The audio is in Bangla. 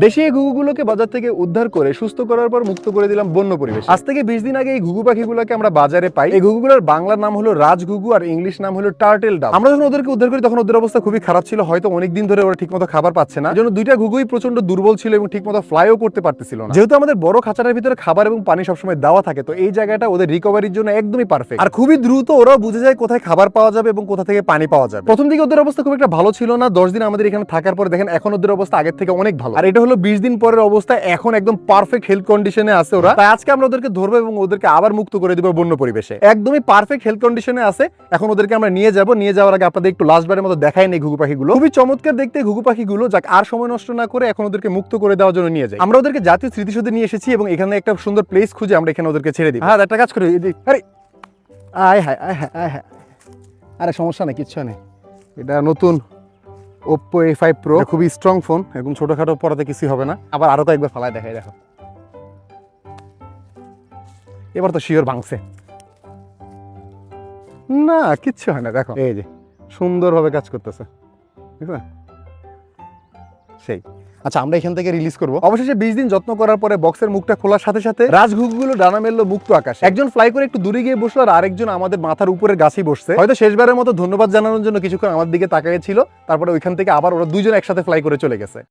দেশি এই ঘুঘুগুলোকে বাজার থেকে উদ্ধার করে সুস্থ করার পর মুক্ত করে দিলাম বন্য পরিবেশ। আজ থেকে বিশ দিন আগে এই ঘুঘু পাখিগুলোকে আমরা বাজারে পাই। এই ঘুঘুগুলোর বাংলার নাম হলো রাজঘুঘু আর ইংলিশ নাম হলো টার্টেল ডাব। আমরা যখন ওদেরকে উদ্ধার করি, তখন ওদের অবস্থা খুবই খারাপ ছিল। হয়তো অনেকদিন ধরে ওরা ঠিকমতো খাবার পাচ্ছে না। জন্য দুইটা ঘুঘুই প্রচণ্ড দুর্বল ছিল এবং ঠিকমতো ফ্লাইও করতে পারতেছিল না। যেহেতু আমাদের বড় খাঁচাটার ভিতরে খাবার এবং পানি সবসময় দেওয়া থাকে, তো এই জায়গাটা ওদের রিকভারির জন্য একদমই পারফেক্ট আর খুবই দ্রুত ওরাও বুঝে যায় কোথায় খাবার পাওয়া যাবে এবং কোথা থেকে পানি পাওয়া যাবে। প্রথম দিকে ওদের অবস্থা খুব একটা ভালো ছিল না। দশ দিন আমাদের এখানে থাকার পর দেখেন, এখন ওদের অবস্থা আগের থেকে অনেক ভালো। আর এটা হলো বিশ দিন পরের অবস্থা এখন একদম পারফেক্ট হেলথ কন্ডিশনে আছে ওরা। তাই আজকে আমরা ওদেরকে ধরবো এবং ওদেরকে আবার মুক্ত করে দিব বন্য পরিবেশে। একদমই পারফেক্ট হেলথ কন্ডিশনে আছে এখন ওদেরকে আমরা নিয়ে যাব। নিয়ে যাওয়ার আগে আপনাদের একটু লাস্ট বারের মতো দেখাই নেই ঘুঘু পাখিগুলো। খুবই চমৎকার দেখতে ঘুঘু পাখিগুলো যাক আর সময় নষ্ট না করে এখন ওদেরকে মুক্ত করে দেওয়ার জন্য নিয়ে যাই। আমরা ওদেরকে জাতীয় স্মৃতিসৌধে নিয়ে এসেছি এবং এখানে একটা সুন্দর প্লেস খুঁজে আমরা এখানে ওদেরকে ছেড়ে দিই হ্যাঁ একটা কাজ করি আরে! আয় হায় আয় হায় আয় হায়। আরে সমস্যা নেই কিচ্ছু নেই। এটা নতুন। ওপ্পো এ ফাইভ প্রো খুবই স্ট্রং ফোন এবং ছোটোখাটো পড়াতে কিছুই হবে না। আবার আরও কয়েকবার ফালায় দেখাই দেখো। এবার তো শিওর ভাঙছে। না কিচ্ছু হয় না দেখো। এই যে। সুন্দরভাবে কাজ করতেছে। ঠিক আছে সেই। আচ্ছা আমরা এখান থেকে রিলিজ করব। অবশেষে বিশ দিন যত্ন করার পরে বক্সের মুখটা খোলার সাথে সাথে রাজঘুগুলো ডানা মেললো মুক্ত আকাশ। একজন ফ্লাই করে একটু দূরে গিয়ে বসল আর আরেকজন আমাদের মাথার উপরে গাছেই বসছে। হয়তো শেষবারের মতো ধন্যবাদ জানানোর জন্য কিছুক্ষণ আমার দিকে তাকিয়েছিল তারপরে ওইখান থেকে আবার ওরা দুজন একসাথে ফ্লাই করে চলে গেছে।